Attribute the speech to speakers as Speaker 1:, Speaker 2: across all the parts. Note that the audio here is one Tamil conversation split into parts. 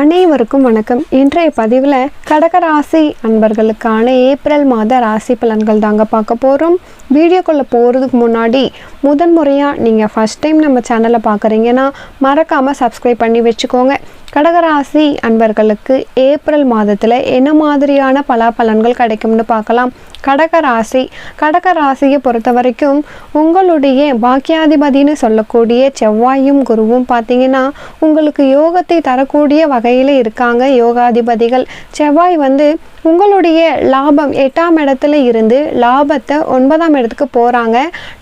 Speaker 1: அனைவருக்கும் வணக்கம். இன்றைய பதிவில் கடகராசி அன்பர்களுக்கான ஏப்ரல் மாத ராசி பலன்கள் தாங்க பார்க்க போகிறோம் வீடியோக்குள்ளே போகிறதுக்கு முன்னாடி முதன் முறையாக நீங்கள் ஃபஸ்ட் டைம் நம்ம சேனலை பார்க்குறீங்கன்னா மறக்காமல் சப்ஸ்கிரைப் பண்ணி வச்சுக்கோங்க. கடகராசி அன்பர்களுக்கு ஏப்ரல் மாதத்தில் என்ன மாதிரியான பலாபலன்கள் கிடைக்கும்னு பார்க்கலாம். கடகராசி கடகராசியை பொறுத்த வரைக்கும் உங்களுடைய பாக்கியாதிபதினு சொல்லக்கூடிய செவ்வாயும் குருவும் பார்த்தீங்கன்னா உங்களுக்கு யோகத்தை தரக்கூடிய வகையில் இருக்காங்க யோகாதிபதிகள். செவ்வாய் வந்து உங்களுடைய லாபம் எட்டாம் இடத்துல இருந்து லாபத்தை ஒன்பதாம் இடத்துக்கு போகிறாங்க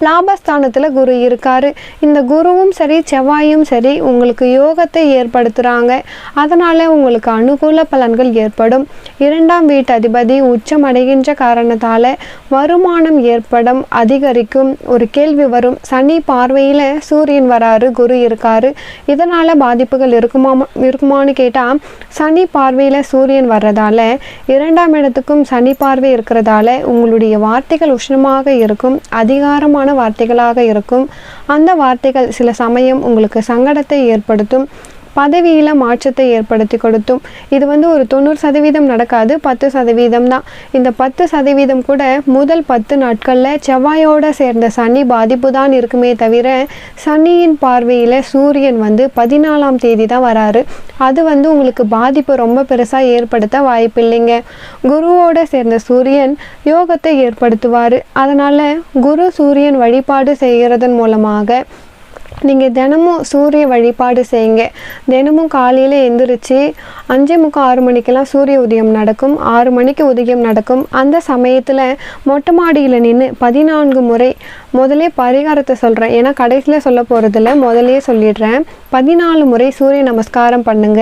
Speaker 1: லாபஸ்தானத்தில் குரு இருக்காரு. இந்த குருவும் சரி செவ்வாயும் சரி உங்களுக்கு யோகத்தை ஏற்படுத்துகிறாங்க அதனால் உங்களுக்கு அனுகூல பலன்கள் ஏற்படும். இரண்டாம் வீட்டு அதிபதி உச்சம் அடைகின்ற காரணத்தால் வருமானம் ஏற்படும் அதிகரிக்கும். ஒரு கேள்வி வரும். சனி பார்வையில் சூரியன் வராரு குரு இருக்காரு. இதனால் பாதிப்புகள் இருக்குமா இருக்குமான்னு கேட்டால் சனி பார்வையில் சூரியன் வர்றதால இரண்டாம் இடத்துக்கும் சனி பார்வை இருக்கிறதால உங்களுடைய வார்த்தைகள் உஷ்ணமாக இருக்கும். அதிகாரமான வார்த்தைகளாக இருக்கும். அந்த வார்த்தைகள் சில சமயம் உங்களுக்கு சங்கடத்தை ஏற்படுத்தும். பதவியில் மாற்றத்தை ஏற்படுத்தி கொடுத்தும். இது வந்து ஒரு தொண்ணூறு சதவீதம் நடக்காது பத்து சதவீதம் தான். இந்த பத்து சதவீதம் கூட முதல் பத்து நாட்களில் செவ்வாயோட சேர்ந்த சனி பாதிப்பு தான் இருக்குமே தவிர சனியின் பார்வையில் சூரியன் வந்து பதினாலாம் தேதி தான் வராரு. அது வந்து உங்களுக்கு பாதிப்பு ரொம்ப பெருசாக ஏற்படுத்த வாய்ப்பில்லைங்க. குருவோட சேர்ந்த சூரியன் யோகத்தை ஏற்படுத்துவார். அதனால் குரு சூரியன் வழிபாடு செய்கிறதன் மூலமாக நீங்கள் தினமும் சூரிய வழிபாடு செய்யுங்க. தினமும் காலையில் எந்திரிச்சு அஞ்சே முக்கால் ஆறு மணிக்கெல்லாம் சூரிய உதயம் நடக்கும். ஆறு மணிக்கு உதயம் நடக்கும். அந்த சமயத்தில் மொட்டை மாடியில் நின்று பதினான்கு முறை முதலே பரிகாரத்தை சொல்கிறேன் ஏன்னா கடைசியில் சொல்ல போகிறதில்ல முதலே சொல்லிடுறேன். பதினாலு முறை சூரிய நமஸ்காரம் பண்ணுங்க.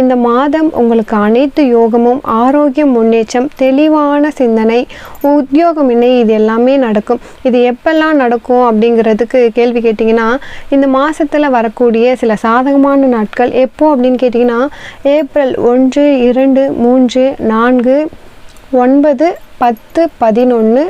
Speaker 1: இந்த மாதம் உங்களுக்கு அனைத்து யோகமும் ஆரோக்கியம் முன்னேற்றம் தெளிவான சிந்தனை உத்தியோகம் இணை இது எல்லாமே நடக்கும். இது எப்பெல்லாம் நடக்கும் அப்படிங்கிறதுக்கு கேள்வி கேட்டிங்கன்னா இந்த மாதத்தில் வரக்கூடிய சில சாதகமான நாட்கள் எப்போ அப்படின்னு கேட்டிங்கன்னா ஏப்ரல் ஒன்று இரண்டு மூன்று நான்கு ஒன்பது பத்து பதினொன்று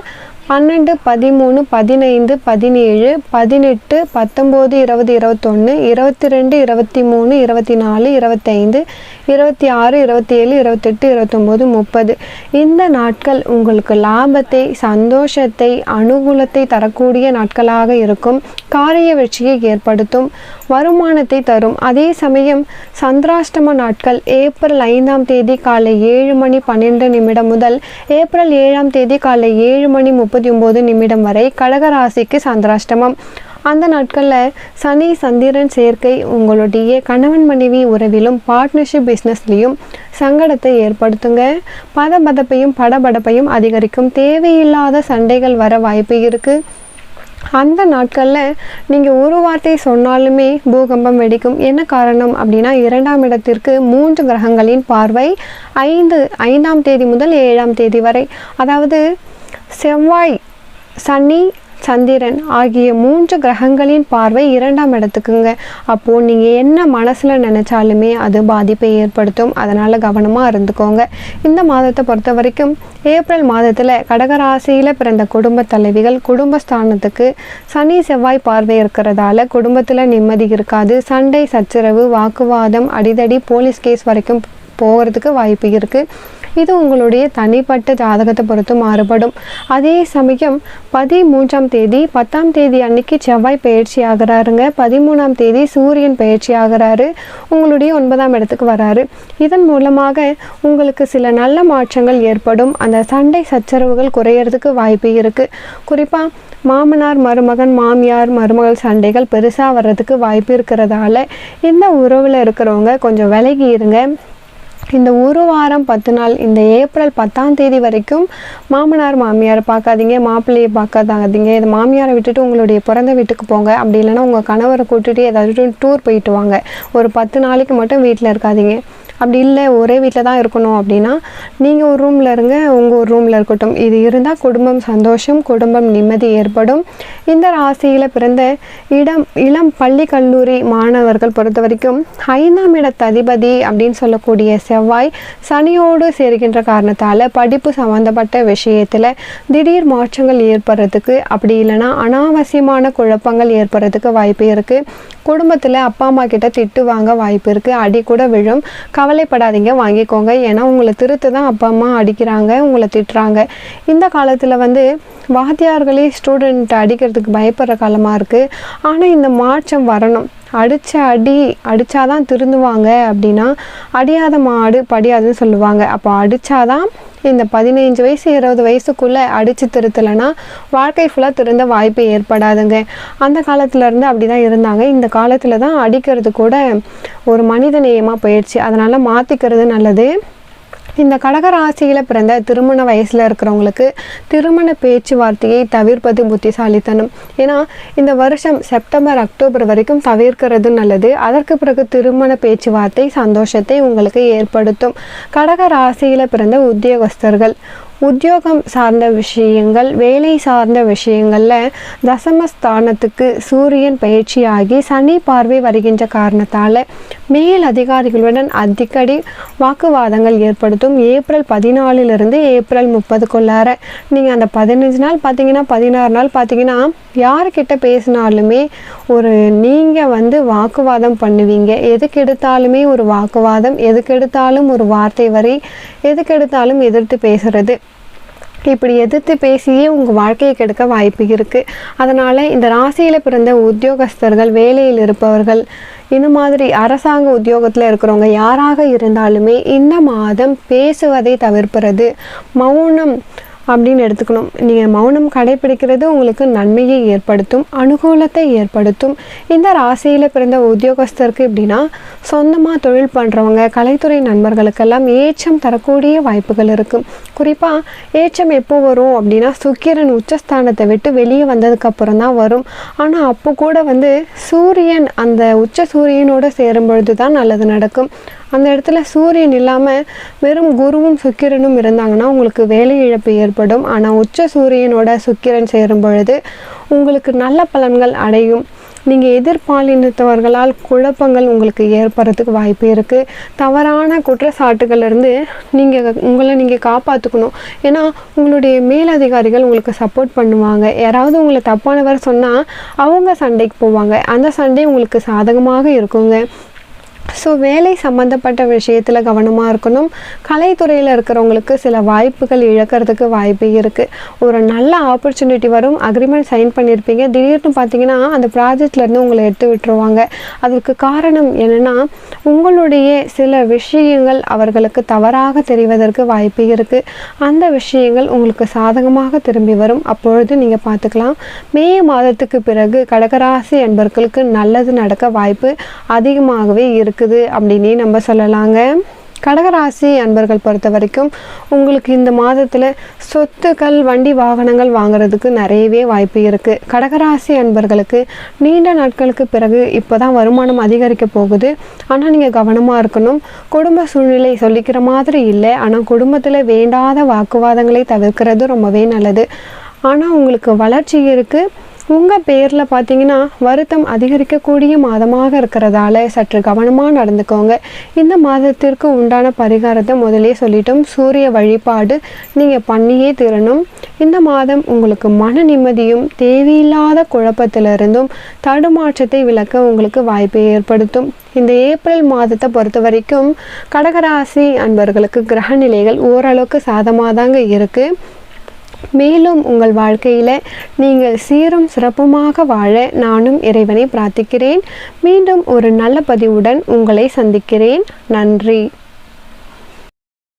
Speaker 1: பன்னெண்டு பதிமூணு பதினைந்து பதினேழு பதினெட்டு பத்தொம்போது இருபது இருபத்தொன்று இருபத்தி ரெண்டு இருபத்தி மூணு இருபத்தி நாலு இருபத்தைந்து இருபத்தி ஆறு இருபத்தி ஏழு இருபத்தெட்டு இருபத்தொம்போது முப்பது. இந்த நாட்கள் உங்களுக்கு லாபத்தை சந்தோஷத்தை அனுகூலத்தை தரக்கூடிய நாட்களாக இருக்கும். காரிய வெற்றியை ஏற்படுத்தும். வருமானத்தை தரும். அதே சமயம் சந்திராஷ்டம நாட்கள் ஏப்ரல் ஐந்தாம் தேதி காலை ஏழு மணி பன்னெண்டு நிமிடம் முதல் ஏப்ரல் ஏழாம் தேதி காலை ஏழு மணி முப்பத்தி ஒம்பது நிமிடம் வரை கடகராசிக்கு சந்திராஷ்டமம். அந்த நாட்களில் சனி சந்திரன் சேர்க்கை உங்களுடைய கணவன் மனைவி உறவிலும் பார்ட்னர்ஷிப் பிஸ்னஸ்லேயும் சங்கடத்தை ஏற்படுத்துங்க. பதபதப்பையும் படபடப்பையும் அதிகரிக்கும். தேவையில்லாத சண்டைகள் வர வாய்ப்பு இருக்குது அந்த நாட்களில் நீங்கள் ஒரு வார்த்தை சொன்னாலுமே பூகம்பம் வெடிக்கும். என்ன காரணம் அப்படின்னா இரண்டாம் இடத்திற்கு மூன்று கிரகங்களின் பார்வை ஐந்து ஐந்தாம் தேதி முதல் ஏழாம் தேதி வரை. அதாவது செவ்வாய் சனி சந்திரன் ஆகிய மூன்று கிரகங்களின் பார்வை இரண்டாம் இடத்துக்குங்க. அப்போது நீங்கள் என்ன மனசில் நினச்சாலுமே அது பாதிப்பை ஏற்படுத்தும். அதனால் கவனமாக இருந்துக்கோங்க. இந்த மாதத்தை பொறுத்த வரைக்கும் ஏப்ரல் மாதத்தில் கடகராசியில் பிறந்த குடும்ப தலைவிகள் குடும்பஸ்தானத்துக்கு சனி செவ்வாய் பார்வை இருக்கிறதால குடும்பத்தில் நிம்மதி இருக்காது. சண்டை சச்சரவு வாக்குவாதம் அடிதடி போலீஸ் கேஸ் வரைக்கும் போகிறதுக்கு வாய்ப்பு இருக்குது இது உங்களுடைய தனிப்பட்ட ஜாதகத்தை பொறுத்து மாறுபடும். அதே சமயம் பதிமூன்றாம் தேதி பத்தாம் தேதி அன்னைக்கு செவ்வாய் பயிற்சி ஆகிறாருங்க. பதிமூணாம் தேதி சூரியன் பயிற்சி ஆகிறாரு. உங்களுடைய ஒன்பதாம் இடத்துக்கு வராரு. இதன் மூலமாக உங்களுக்கு சில நல்ல மாற்றங்கள் ஏற்படும். அந்த சண்டை சச்சரவுகள் குறையறதுக்கு வாய்ப்பு இருக்குது குறிப்பாக மாமனார் மருமகன் மாமியார் மருமகள் சண்டைகள் பெருசாக வர்றதுக்கு வாய்ப்பு இருக்கிறதால இந்த உறவில் இருக்கிறவங்க கொஞ்சம் விலகி இருங்க. இந்த ஒரு வாரம் பத்து நாள் இந்த ஏப்ரல் பத்தாம் தேதி வரைக்கும் மாமனார் மாமியாரை பார்க்காதீங்க மாப்பிள்ளையை பார்க்காதாதீங்க இது மாமியாரை விட்டுட்டு உங்களுடைய பிறந்த வீட்டுக்கு போங்க. அப்படி இல்லைன்னா உங்கள் கணவரை கூட்டிகிட்டு ஏதாவது டூர் போயிட்டு வாங்க. ஒரு பத்து நாளைக்கு மட்டும் வீட்டில் இருக்காதீங்க. அப்படி இல்லை ஒரே வீட்டில் தான் இருக்கணும் அப்படின்னா நீங்கள் ஒரு ரூமில் இருங்க உங்கள் ஒரு ரூமில் இருக்கட்டும். இது இருந்தால் குடும்பம் சந்தோஷம் குடும்பம் நிம்மதி ஏற்படும். இந்த ராசியில் பிறந்த இடம் இளம் பள்ளி கல்லூரி மாணவர்கள் பொறுத்த வரைக்கும் ஐந்தாம் இடத்து அதிபதி அப்படின்னு சொல்லக்கூடிய செவ்வாய் சனியோடு சேர்கின்ற காரணத்தால் படிப்பு சம்மந்தப்பட்ட விஷயத்தில் திடீர் மாற்றங்கள் ஏற்படுறதுக்கு அப்படி இல்லைன்னா அனாவசியமான குழப்பங்கள் ஏற்படுறதுக்கு வாய்ப்பு இருக்குது குடும்பத்தில் அப்பா அம்மா கிட்ட திட்டு வாங்க வாய்ப்பு இருக்குது அடி கூட விழும். கவலை கவலைப்படாதீங்க வாங்கிக்கோங்க. ஏன்னா உங்களை திருத்து தான் அப்பா அம்மா அடிக்கிறாங்க உங்களை திட்டுறாங்க. இந்த காலத்தில் வந்து வாத்தியார்களே ஸ்டூடெண்ட் அடிக்கிறதுக்கு பயப்படுற காலமாக இருக்குது ஆனால் இந்த மாற்றம் வரணும். அடித்த அடி அடித்தாதான் திருந்துவாங்க அப்படின்னா அடியாத மாடு படியாதுன்னு சொல்லுவாங்க. அப்போ அடித்தாதான் இந்த பதினைஞ்சு வயசு இருபது வயசுக்குள்ளே அடித்து திருத்தலைன்னா வாழ்க்கை ஃபுல்லாக திருந்த வாய்ப்பு ஏற்படாதுங்க. அந்த காலத்துலேருந்து அப்படி தான் இருந்தாங்க. இந்த காலத்தில் தான் அடிக்கிறது கூட ஒரு மனித நேயமாக போயிடுச்சு. அதனால் மாற்றிக்கிறது நல்லது. இந்த கடகராசியில் பிறந்த திருமண வயசில் இருக்கிறவங்களுக்கு திருமண பேச்சுவார்த்தையை தவிர்ப்பது புத்திசாலித்தனம். ஏன்னா இந்த வருஷம் செப்டம்பர் அக்டோபர் வரைக்கும் தவிர்க்கிறது நல்லது. அதற்கு பிறகு திருமண பேச்சுவார்த்தை சந்தோஷத்தை உங்களுக்கு ஏற்படுத்தும். கடக ராசியில் பிறந்த உத்தியோகஸ்தர்கள். உத்தியோகம் சார்ந்த விஷயங்கள் வேலை சார்ந்த விஷயங்களில் தசமஸ்தானத்துக்கு சூரியன் பயிற்சியாகி சனி பார்வை வருகின்ற காரணத்தால் மேல் அதிகாரிகளுடன் அடிக்கடி வாக்குவாதங்கள் ஏற்படுத்தும். ஏப்ரல் பதினாலிலிருந்து ஏப்ரல் முப்பதுக்குள்ளார நீங்கள் அந்த பதினஞ்சு நாள் பார்த்தீங்கன்னா பதினாறு நாள் பார்த்தீங்கன்னா யார்கிட்ட பேசினாலுமே ஒரு நீங்கள் வந்து வாக்குவாதம் பண்ணுவீங்க. எதுக்கு எடுத்தாலுமே ஒரு வாக்குவாதம் எதுக்கு எடுத்தாலும் ஒரு வார்த்தை வரி எதுக்கு எடுத்தாலும் எதிர்த்து பேசுறது. இப்படி எதிர்த்து பேசியே உங்கள் வாழ்க்கையை கெடுக்க வாய்ப்பு இருக்குது அதனால் இந்த ராசியில் பிறந்த உத்தியோகஸ்தர்கள் வேலையில் இருப்பவர்கள் இந்த மாதிரி அரசாங்க உத்தியோகத்தில் இருக்கிறவங்க யாராக இருந்தாலுமே இந்த மாதம் பேசுவதை தவிர்ப்பது மௌனம் அப்படின்னு எடுத்துக்கணும். நீங்கள் மௌனம் கடைபிடிக்கிறது உங்களுக்கு நன்மையை ஏற்படுத்தும் அனுகூலத்தை ஏற்படுத்தும். இந்த ராசியில் பிறந்த உத்தியோகஸ்தருக்கு எப்படின்னா சொந்தமாக தொழில் பண்ணுறவங்க கலைத்துறை நண்பர்களுக்கெல்லாம் ஏச்சம் தரக்கூடிய வாய்ப்புகள் இருக்கும் குறிப்பாக ஏச்சம் எப்போ வரும் அப்படின்னா சுக்கிரன் உச்சஸ்தானத்தை விட்டு வெளியே வந்ததுக்கப்புறம் தான் வரும். ஆனால் அப்போ கூட வந்து சூரியன் அந்த உச்ச சூரியனோடு சேரும் பொழுது தான் நல்லது நடக்கும். அந்த இடத்துல சூரியன் இல்லாமல் வெறும் குருவும் சுக்கிரனும் இருந்தாங்கன்னா உங்களுக்கு வேலை இழப்பு ஏற்படும். ஆனால் உச்ச சூரியனோட சுக்கிரன் சேரும் பொழுது உங்களுக்கு நல்ல பலன்கள் அடையும். நீங்கள் எதிர்பாலினத்தவர்களால் குழப்பங்கள் உங்களுக்கு ஏற்படுறதுக்கு வாய்ப்பு இருக்குது தவறான குற்றச்சாட்டுகள்லேருந்து நீங்கள் உங்களை நீங்கள் காப்பாற்றிக்கணும் ஏன்னா உங்களுடைய மேலதிகாரிகள் உங்களுக்கு சப்போர்ட் பண்ணுவாங்க. யாராவது உங்களை தப்பானவர் சொன்னால் அவங்க சண்டைக்கு போவாங்க. அந்த சண்டை உங்களுக்கு சாதகமாக இருக்குங்க. ஸோ வேலை சம்மந்தப்பட்ட விஷயத்தில் கவனமாக இருக்கணும். கலைத்துறையில் இருக்கிறவங்களுக்கு சில வாய்ப்புகள் இழக்கிறதுக்கு வாய்ப்பு இருக்குது ஒரு நல்ல ஆப்பர்ச்சுனிட்டி வரும். அக்ரிமெண்ட் சைன் பண்ணியிருப்பீங்க திடீர்னு பார்த்தீங்கன்னா அந்த ப்ராஜெக்ட்லேருந்து உங்களை எடுத்து விட்டுருவாங்க. அதற்கு காரணம் என்னென்னா உங்களுடைய சில விஷயங்கள் அவர்களுக்கு தவறாக தெரிவதற்கு வாய்ப்பு இருக்குது அந்த விஷயங்கள் உங்களுக்கு சாதகமாக திரும்பி வரும். அப்பொழுது நீங்கள் பார்த்துக்கலாம் மே மாதத்துக்கு பிறகு கடகராசி என்பவர்களுக்கு நல்லது நடக்க வாய்ப்பு அதிகமாகவே இருக்குது இருக்குது அப்படின்னே நம்ம சொல்லலாங்க. கடகராசி அன்பர்கள் பொறுத்த வரைக்கும் உங்களுக்கு இந்த மாதத்தில் சொத்துக்கள் வண்டி வாகனங்கள் வாங்குறதுக்கு நிறையவே வாய்ப்பு இருக்குது கடகராசி அன்பர்களுக்கு நீண்ட நாட்களுக்கு பிறகு இப்போ தான் வருமானம் அதிகரிக்க போகுது. ஆனால் நீங்கள் கவனமாக இருக்கணும். குடும்ப சூழ்நிலை சொல்லிக்கிற மாதிரி இல்லை. ஆனால் குடும்பத்தில் வேண்டாத வாக்குவாதங்களை தவிர்க்கிறது ரொம்பவே நல்லது. ஆனால் உங்களுக்கு வளர்ச்சி இருக்குது உங்கள் பேரில் பார்த்தீங்கன்னா வருத்தம் அதிகரிக்கக்கூடிய மாதமாக இருக்கிறதால சற்று கவனமாக நடந்துக்கோங்க. இந்த மாதத்திற்கு உண்டான பரிகாரத்தை முதலே சொல்லிட்டோம். சூரிய வழிபாடு நீங்கள் பண்ணியே தீரணும். இந்த மாதம் உங்களுக்கு மன நிம்மதியும் தேவையில்லாத குழப்பத்திலிருந்தும் தடுமாற்றத்தை விளக்க உங்களுக்கு வாய்ப்பை ஏற்படுத்தும். இந்த ஏப்ரல் மாதத்தை பொறுத்த வரைக்கும் கடகராசி அன்பர்களுக்கு கிரக நிலைகள் ஓரளவுக்கு சாதமாக தாங்க இருக்குது மேலும் உங்கள் வாழ்க்கையில் நீங்கள் சீரும் சிறப்புமாக வாழ நானும் இறைவனை பிரார்த்திக்கிறேன். மீண்டும் ஒரு நல்ல பதிவுடன் உங்களை சந்திக்கிறேன். நன்றி.